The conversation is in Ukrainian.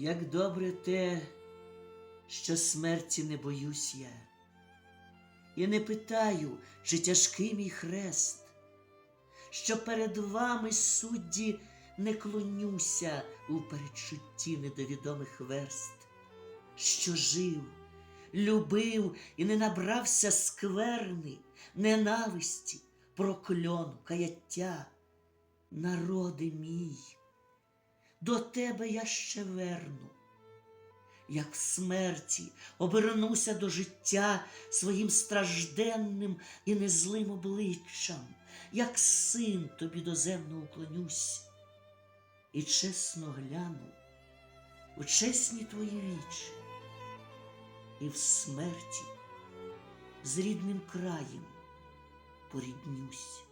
Як добре те, що смерті не боюсь я, і не питаю, чи тяжкий мій хрест, що перед вами судді не клонюся у передчутті недовідомих верст, що жив, любив і не набрався скверни, ненависті, прокльону, каяття, народи мій до тебе я ще верну, як в смерті обернуся до життя своїм стражденним і незлим обличчям, як син тобі доземно уклонюсь, і чесно гляну у чесні твої вічі, і в смерті з рідним краєм поріднюсь.